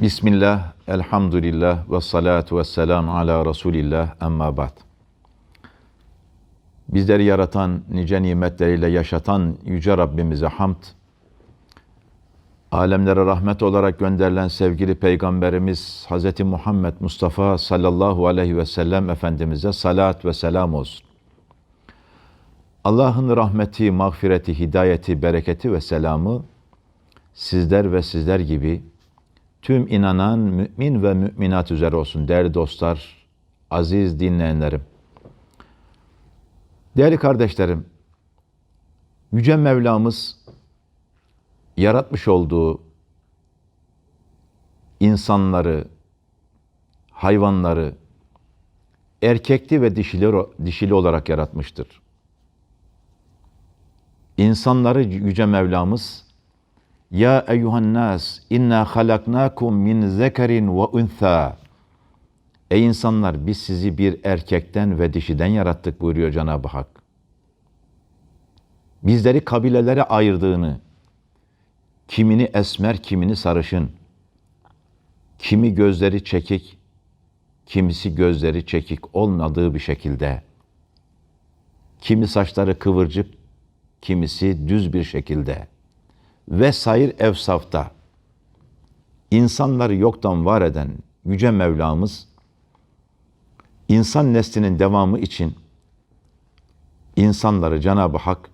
Bismillah, elhamdülillah ve salatu ve selam ala Resulillah emma ba'd. Bizleri yaratan, nice nimetleriyle yaşatan Yüce Rabbimize hamd. Alemlere rahmet olarak gönderilen sevgili Peygamberimiz Hz. Muhammed Mustafa sallallahu aleyhi ve sellem Efendimiz'e salat ve selam olsun. Allah'ın rahmeti, mağfireti, hidayeti, bereketi ve selamı sizler ve sizler gibi tüm inanan mümin ve müminat üzere olsun değerli dostlar, aziz dinleyenlerim. Değerli kardeşlerim, Yüce Mevlamız yaratmış olduğu insanları, hayvanları erkekli ve dişili, dişili olarak yaratmıştır. İnsanları Yüce Mevlamız ya eyyuhan nas inna halaknakum min zekerin ve untha. Ey insanlar biz sizi bir erkekten ve dişiden yarattık buyuruyor Cenab-ı Hak. Bizleri kabilelere ayırdığını, kimini esmer, kimini sarışın, kimi gözleri çekik, kimisi gözleri çekik olmadığı bir şekilde, kimi saçları kıvırcık, kimisi düz bir şekilde, vesair evsafta insanları yoktan var eden Yüce Mevlamız insan neslinin devamı için insanları Cenab-ı Hak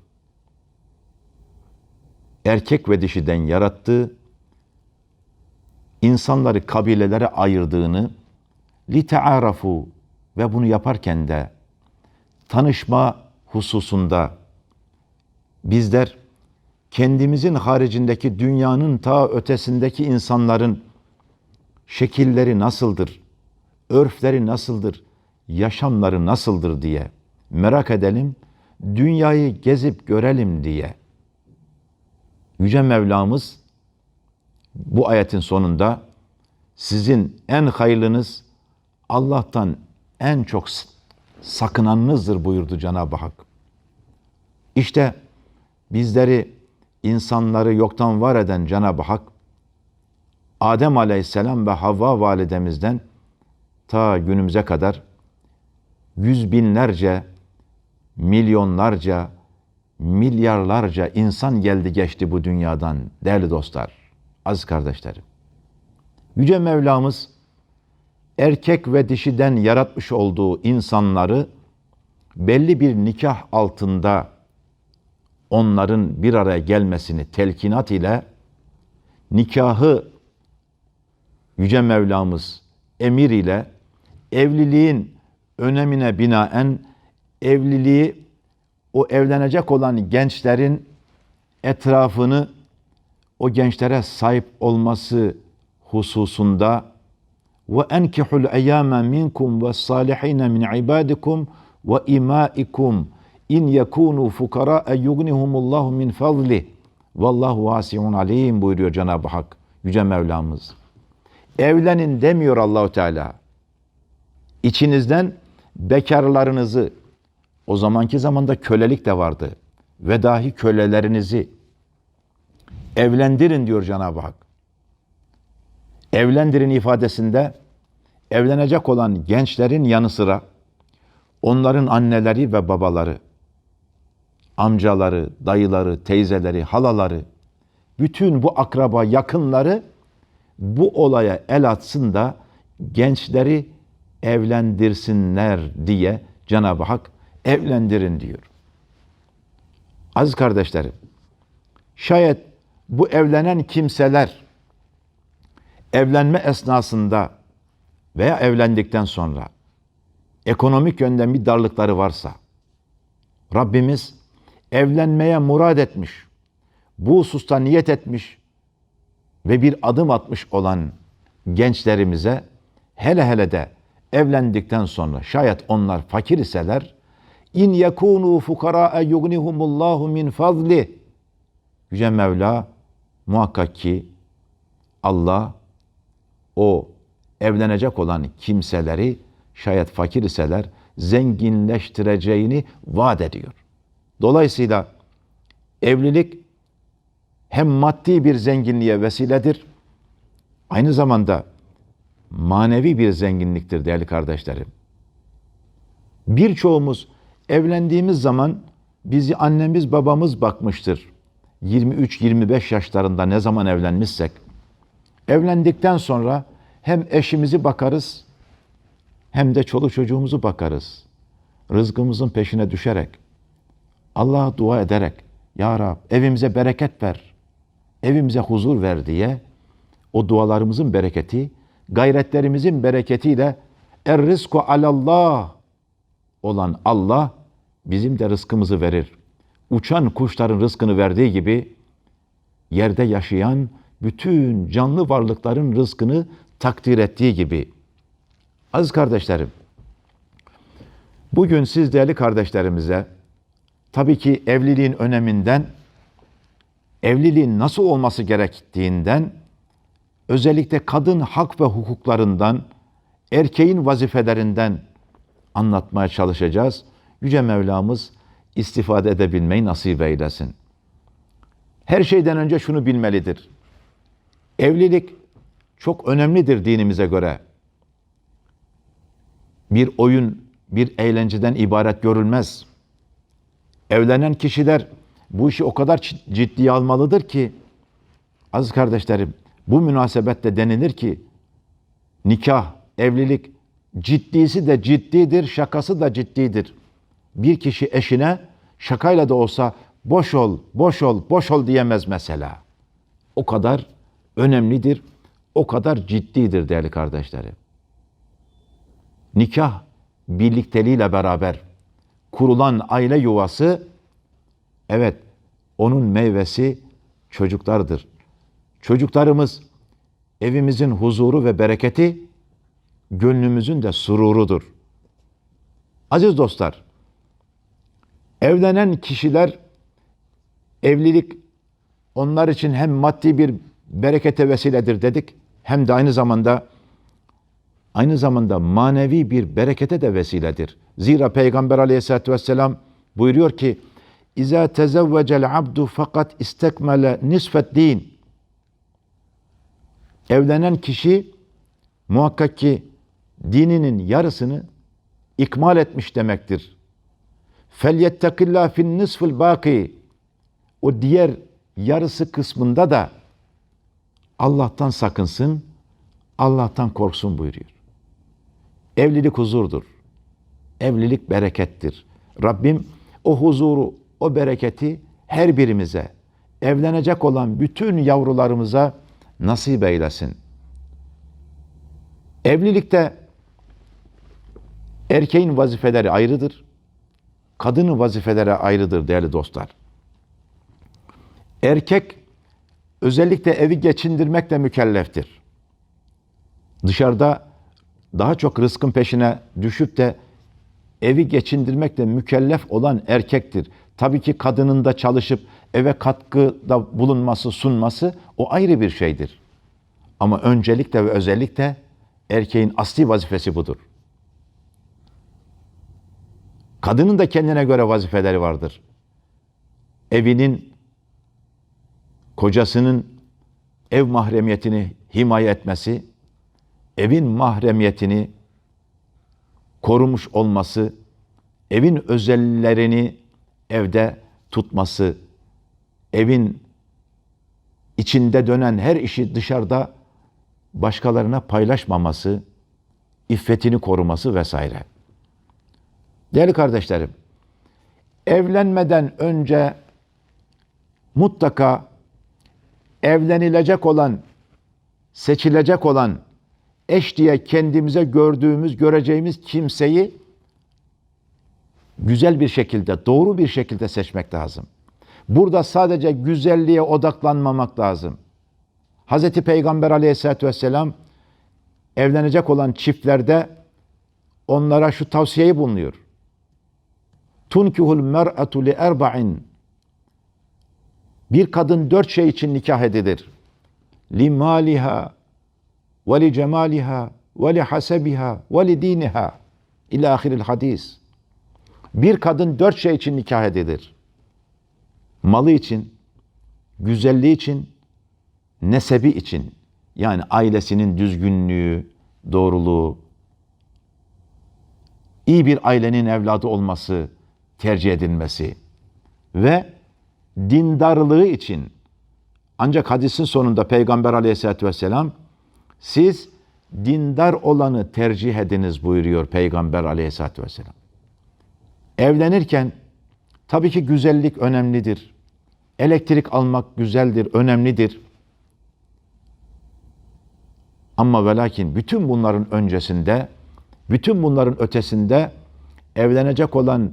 erkek ve dişiden yarattı, insanları kabilelere ayırdığını tearafu ve bunu yaparken de tanışma hususunda bizler kendimizin haricindeki dünyanın ta ötesindeki insanların şekilleri nasıldır, örfleri nasıldır, yaşamları nasıldır diye merak edelim, dünyayı gezip görelim diye. Yüce Mevlamız bu ayetin sonunda sizin en hayırlınız Allah'tan en çok sakınanınızdır buyurdu Cenab-ı Hak. İşte bizleri insanları yoktan var eden Cenab-ı Hak Adem Aleyhisselam ve Havva validemizden ta günümüze kadar yüz binlerce, milyonlarca, milyarlarca insan geldi geçti bu dünyadan değerli dostlar, aziz kardeşlerim. Yüce Mevlamız erkek ve dişiden yaratmış olduğu insanları belli bir nikah altında onların bir araya gelmesini telkinat ile nikahı Yüce Mevlamız emir ile evliliğin önemine binaen evliliği o evlenecek olan gençlerin etrafını o gençlere sahip olması hususunda ve enkihul eyyame minkum ve salihine min ibadikum ve imaikum İn yekunu fukara yugnihumullahu min fadli. Vallahu vasiun alim buyuruyor Cenab-ı Hak yüce Mevlamız. Evlenin demiyor Allahu Teala. İçinizden bekarlarınızı o zamanki zamanda kölelik de vardı ve dahi kölelerinizi evlendirin diyor Cenab-ı Hak. Evlendirin ifadesinde evlenecek olan gençlerin yanı sıra onların anneleri ve babaları amcaları, dayıları, teyzeleri, halaları, bütün bu akraba yakınları bu olaya el atsın da gençleri evlendirsinler diye Cenab-ı Hak evlendirin diyor. Aziz kardeşlerim, şayet bu evlenen kimseler evlenme esnasında veya evlendikten sonra ekonomik yönden bir darlıkları varsa Rabbimiz evlenmeye murad etmiş, bu hususta niyet etmiş ve bir adım atmış olan gençlerimize hele hele de evlendikten sonra şayet onlar fakir iseler in yekunu fukara yugnihumullahu min fadli Yüce Mevla muhakkak ki Allah o evlenecek olan kimseleri şayet fakir iseler zenginleştireceğini vaat ediyor. Dolayısıyla evlilik hem maddi bir zenginliğe vesiledir aynı zamanda manevi bir zenginliktir değerli kardeşlerim. Birçoğumuz evlendiğimiz zaman bizi annemiz babamız bakmıştır. 23-25 yaşlarında ne zaman evlenmişsek. Evlendikten sonra hem eşimizi bakarız hem de çoluk çocuğumuzu bakarız. Rızkımızın peşine düşerek, Allah'a dua ederek, Ya Rab evimize bereket ver, evimize huzur ver diye o dualarımızın bereketi, gayretlerimizin bereketiyle er rizku alallah olan Allah bizim de rızkımızı verir. Uçan kuşların rızkını verdiği gibi yerde yaşayan bütün canlı varlıkların rızkını takdir ettiği gibi. Aziz kardeşlerim, bugün siz değerli kardeşlerimize tabii ki evliliğin öneminden, evliliğin nasıl olması gerektiğinden, özellikle kadın hak ve hukuklarından, erkeğin vazifelerinden anlatmaya çalışacağız. Yüce Mevlamız istifade edebilmeyi nasip eylesin. Her şeyden önce şunu bilmelidir. Evlilik çok önemlidir dinimize göre. Bir oyun, bir eğlenceden ibaret görülmez. Evlenen kişiler bu işi o kadar ciddiye almalıdır ki, aziz kardeşlerim, bu münasebette denilir ki, nikah, evlilik ciddisi de ciddidir, şakası da ciddidir. Bir kişi eşine şakayla da olsa boş ol, boş ol, boş ol diyemez mesela. O kadar önemlidir, o kadar ciddidir değerli kardeşlerim. Nikah birlikteliğiyle beraber kurulan aile yuvası evet onun meyvesi çocuklardır. Çocuklarımız evimizin huzuru ve bereketi gönlümüzün de sururudur. Aziz dostlar, evlenen kişiler evlilik onlar için hem maddi bir berekete vesiledir dedik hem de aynı zamanda aynı zamanda manevi bir berekete de vesiledir. Zira Peygamber Aleyhisselatü vesselam buyuruyor ki İza tezevvecel abdu fakat istekmele nisfet din. Evlenen kişi muhakkak ki dininin yarısını ikmal etmiş demektir. Felyettekillâ fin nisfil baki. O diğer yarısı kısmında da Allah'tan sakınsın, Allah'tan korksun buyuruyor. Evlilik huzurdur. Evlilik berekettir. Rabbim o huzuru, o bereketi her birimize, evlenecek olan bütün yavrularımıza nasip eylesin. Evlilikte erkeğin vazifeleri ayrıdır. Kadının vazifeleri ayrıdır değerli dostlar. Erkek özellikle evi geçindirmekle mükelleftir. Dışarıda daha çok rızkın peşine düşüp de evi geçindirmekle mükellef olan erkektir. Tabii ki kadının da çalışıp eve katkıda bulunması, sunması o ayrı bir şeydir. Ama öncelikle ve özellikle erkeğin asli vazifesi budur. Kadının da kendine göre vazifeleri vardır. Evinin, kocasının ev mahremiyetini himaye etmesi, evin mahremiyetini korumuş olması, evin özellerini evde tutması, evin içinde dönen her işi dışarıda başkalarına paylaşmaması, iffetini koruması vesaire. Değerli kardeşlerim, evlenmeden önce mutlaka evlenilecek olan, seçilecek olan eş diye kendimize gördüğümüz, göreceğimiz kimseyi güzel bir şekilde, doğru bir şekilde seçmek lazım. Burada sadece güzelliğe odaklanmamak lazım. Hz. Peygamber aleyhissalatü vesselam evlenecek olan çiftlerde onlara şu tavsiyeyi bulunuyor. Tunkihul mer'atu li erba'in bir kadın dört şey için nikah edilir. Li maliha ve li cemaliha ve li hasebiha ve li diniha ila ahiril hadis. Bir kadın dört şey için nikah edilir. Malı için, güzelliği için, nesebi için. Yani ailesinin düzgünlüğü, doğruluğu, iyi bir ailenin evladı olması tercih edilmesi ve dindarlığı için ancak hadisin sonunda Peygamber aleyhissalatü vesselam siz dindar olanı tercih ediniz buyuruyor Peygamber aleyhissalatü vesselam. Evlenirken tabii ki güzellik önemlidir. Elektrik almak güzeldir, önemlidir. Ama ve lakin bütün bunların öncesinde, bütün bunların ötesinde evlenecek olan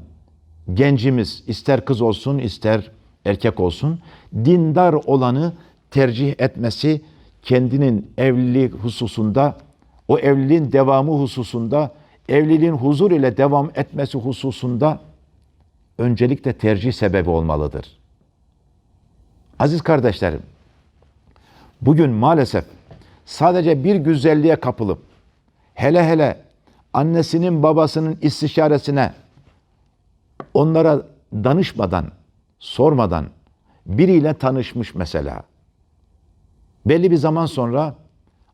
gencimiz ister kız olsun ister erkek olsun dindar olanı tercih etmesi kendinin evlilik hususunda o evliliğin devamı hususunda evliliğin huzur ile devam etmesi hususunda öncelikle tercih sebebi olmalıdır. Aziz kardeşlerim, bugün maalesef sadece bir güzelliğe kapılıp hele hele annesinin babasının istişaresine onlara danışmadan, sormadan biriyle tanışmış mesela. Belli bir zaman sonra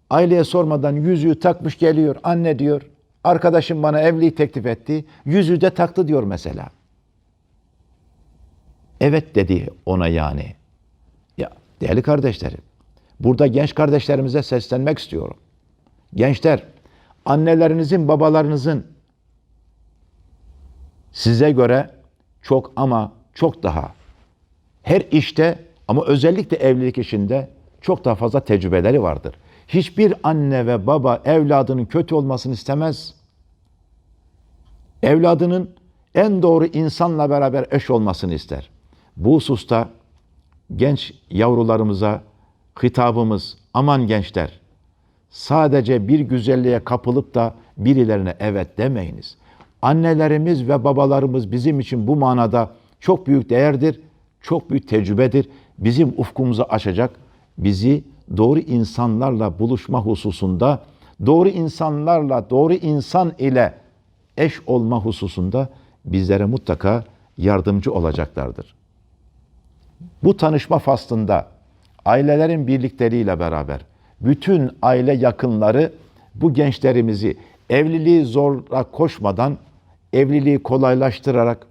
aileye sormadan yüzüğü takmış geliyor. Anne diyor, arkadaşım bana evliliği teklif etti. Yüzüğü de taktı diyor mesela. Evet dedi ona yani. Ya değerli kardeşlerim, burada genç kardeşlerimize seslenmek istiyorum. Gençler, annelerinizin, babalarınızın size göre çok ama çok daha her işte ama özellikle evlilik işinde çok daha fazla tecrübeleri vardır. Hiçbir anne ve baba evladının kötü olmasını istemez. Evladının en doğru insanla beraber eş olmasını ister. Bu hususta genç yavrularımıza hitabımız aman gençler sadece bir güzelliğe kapılıp da birilerine evet demeyiniz. Annelerimiz ve babalarımız bizim için bu manada çok büyük değerdir, çok büyük tecrübedir. Bizim ufkumuzu açacak, bizi doğru insanlarla buluşma hususunda, doğru insanlarla, doğru insan ile eş olma hususunda bizlere mutlaka yardımcı olacaklardır. Bu tanışma faslında ailelerin birlikleriyle beraber bütün aile yakınları bu gençlerimizi evliliği zorla koşmadan evliliği kolaylaştırarak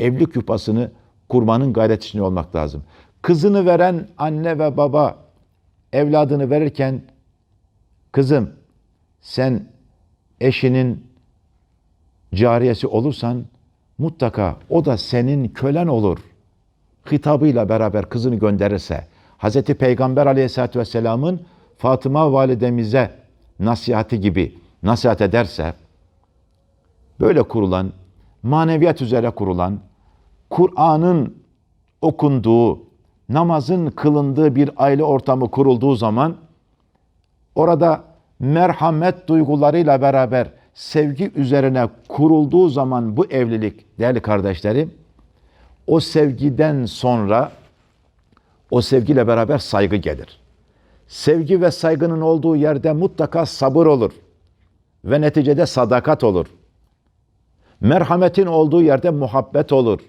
evlilik yupasını kurmanın gayretinde olmak lazım. Kızını veren anne ve baba evladını verirken kızım sen eşinin cariyesi olursan mutlaka o da senin kölen olur. Hitabıyla beraber kızını gönderirse Hz. Peygamber aleyhissalatü vesselamın Fatıma validemize nasihati gibi nasihat ederse böyle kurulan, maneviyat üzere kurulan, Kur'an'ın okunduğu, namazın kılındığı bir aile ortamı kurulduğu zaman orada merhamet duygularıyla beraber sevgi üzerine kurulduğu zaman bu evlilik değerli kardeşlerim o sevgiden sonra o sevgiyle beraber saygı gelir. Sevgi ve saygının olduğu yerde mutlaka sabır olur ve neticede sadakat olur. Merhametin olduğu yerde muhabbet olur.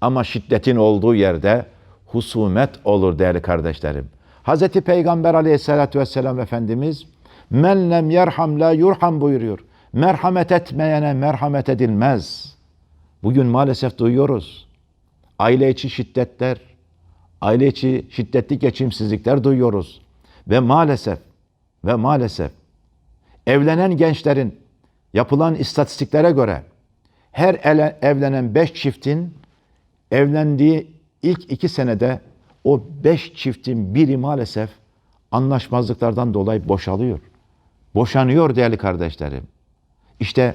Ama şiddetin olduğu yerde husumet olur değerli kardeşlerim. Hz. Peygamber aleyhissalatü vesselam Efendimiz men lem yerham la yurham buyuruyor. Merhamet etmeyene merhamet edilmez. Bugün maalesef duyuyoruz. Aile içi şiddetler, aile içi şiddetli geçimsizlikler duyuyoruz. Ve maalesef ve maalesef evlenen gençlerin yapılan istatistiklere göre her ele, evlenen beş çiftin evlendiği ilk iki senede o beş çiftin biri maalesef anlaşmazlıklardan dolayı boşalıyor. Boşanıyor değerli kardeşlerim. İşte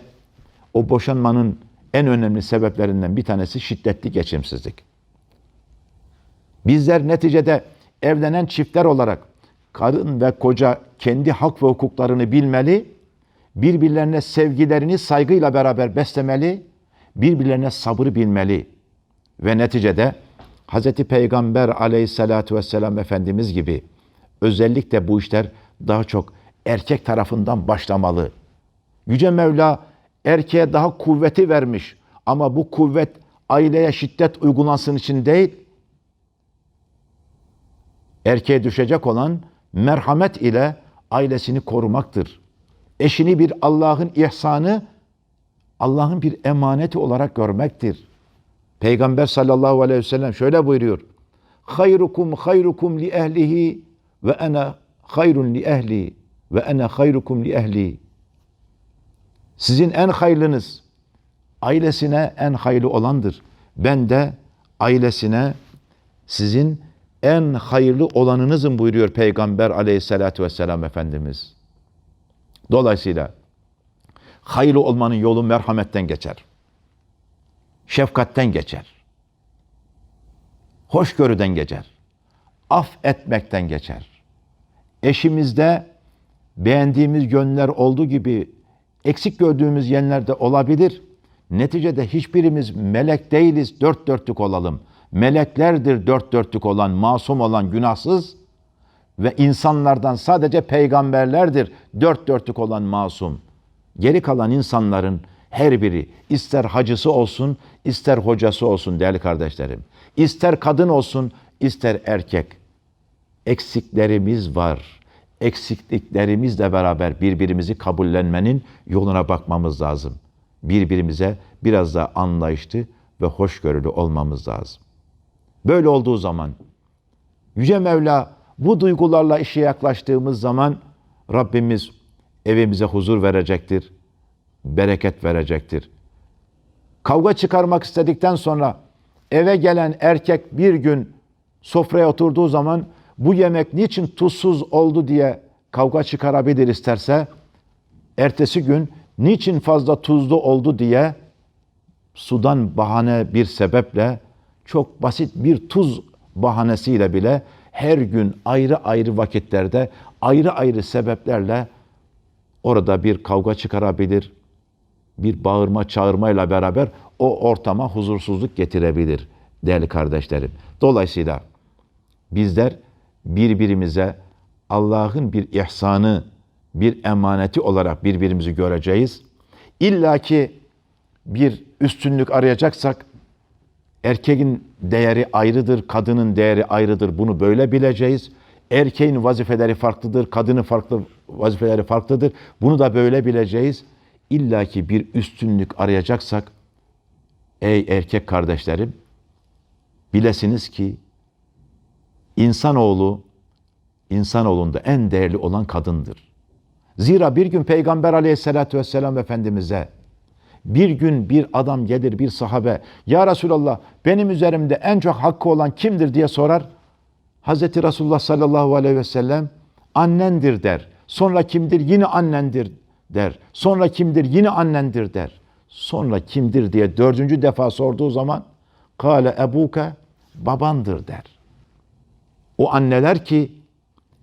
o boşanmanın en önemli sebeplerinden bir tanesi şiddetli geçimsizlik. Bizler neticede evlenen çiftler olarak kadın ve koca kendi hak ve hukuklarını bilmeli, birbirlerine sevgilerini saygıyla beraber beslemeli, birbirlerine sabrı bilmeli ve neticede Hz. Peygamber aleyhissalatu vesselam Efendimiz gibi özellikle bu işler daha çok erkek tarafından başlamalı. Yüce Mevla erkeğe daha kuvveti vermiş ama bu kuvvet aileye şiddet uygulansın için değil, erkeğe düşecek olan merhamet ile ailesini korumaktır. Eşini bir Allah'ın ihsanı, Allah'ın bir emaneti olarak görmektir. Peygamber sallallahu aleyhi ve sellem şöyle buyuruyor. Hayrukum hayrukum li ehlihi ve ana hayrun li ehli ve ana hayrukum li ehli. Sizin en hayırlınız ailesine en hayırlı olandır. Ben de ailesine sizin en hayırlı olanınızım buyuruyor Peygamber aleyhissalatü vesselam Efendimiz. Dolayısıyla hayırlı olmanın yolu merhametten geçer. Şefkatten geçer. Hoşgörüden geçer. Af etmekten geçer. Eşimizde beğendiğimiz yönler olduğu gibi eksik gördüğümüz yerlerde olabilir. Neticede hiçbirimiz melek değiliz, dört dörtlük olalım. Meleklerdir dört dörtlük olan, masum olan, günahsız ve insanlardan sadece peygamberlerdir dört dörtlük olan masum. Geri kalan insanların her biri ister hacısı olsun, ister hocası olsun değerli kardeşlerim. İster kadın olsun, ister erkek. Eksiklerimiz var. Eksikliklerimizle beraber birbirimizi kabullenmenin yoluna bakmamız lazım. Birbirimize biraz daha anlayışlı ve hoşgörülü olmamız lazım. Böyle olduğu zaman Yüce Mevla bu duygularla işe yaklaştığımız zaman Rabbimiz evimize huzur verecektir, bereket verecektir. Kavga çıkarmak istedikten sonra eve gelen erkek bir gün sofraya oturduğu zaman bu yemek niçin tuzsuz oldu diye kavga çıkarabilir isterse ertesi gün niçin fazla tuzlu oldu diye sudan bahane bir sebeple çok basit bir tuz bahanesiyle bile her gün ayrı ayrı vakitlerde ayrı ayrı sebeplerle orada bir kavga çıkarabilir. Bir bağırma çağırmayla beraber o ortama huzursuzluk getirebilir değerli kardeşlerim. Dolayısıyla bizler birbirimize Allah'ın bir ihsanı, bir emaneti olarak birbirimizi göreceğiz. İlla ki bir üstünlük arayacaksak erkeğin değeri ayrıdır, kadının değeri ayrıdır. Bunu böyle bileceğiz. Erkeğin vazifeleri farklıdır, kadının farklı vazifeleri farklıdır. Bunu da böyle bileceğiz. İlla ki bir üstünlük arayacaksak ey erkek kardeşlerim bilesiniz ki insanoğlu insanoğlunda en değerli olan kadındır. Zira bir gün Peygamber aleyhissalatü vesselam Efendimiz'e bir gün bir adam gelir bir sahabe ya Resulallah benim üzerimde en çok hakkı olan kimdir diye sorar. Hazreti Resulullah sallallahu aleyhi ve sellem annendir der. Sonra kimdir? Yine annendir der. Sonra kimdir? Yine annendir der. Sonra kimdir diye dördüncü defa sorduğu zaman kale ebuke babandır der. O anneler ki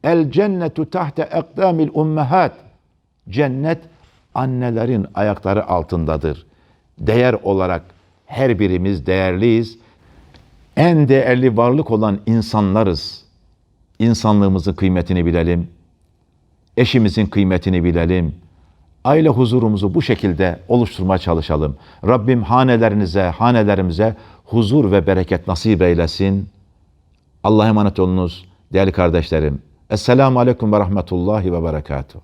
el cennetu tahte ekdamil ummehat cennet annelerin ayakları altındadır. Değer olarak her birimiz değerliyiz. En değerli varlık olan insanlarız. İnsanlığımızın kıymetini bilelim. Eşimizin kıymetini bilelim. Aile huzurumuzu bu şekilde oluşturmaya çalışalım. Rabbim hanelerinize, hanelerimize huzur ve bereket nasip eylesin. Allah'a emanet olunuz değerli kardeşlerim. Esselamu Aleyküm ve Rahmetullahi ve Berekatuhu.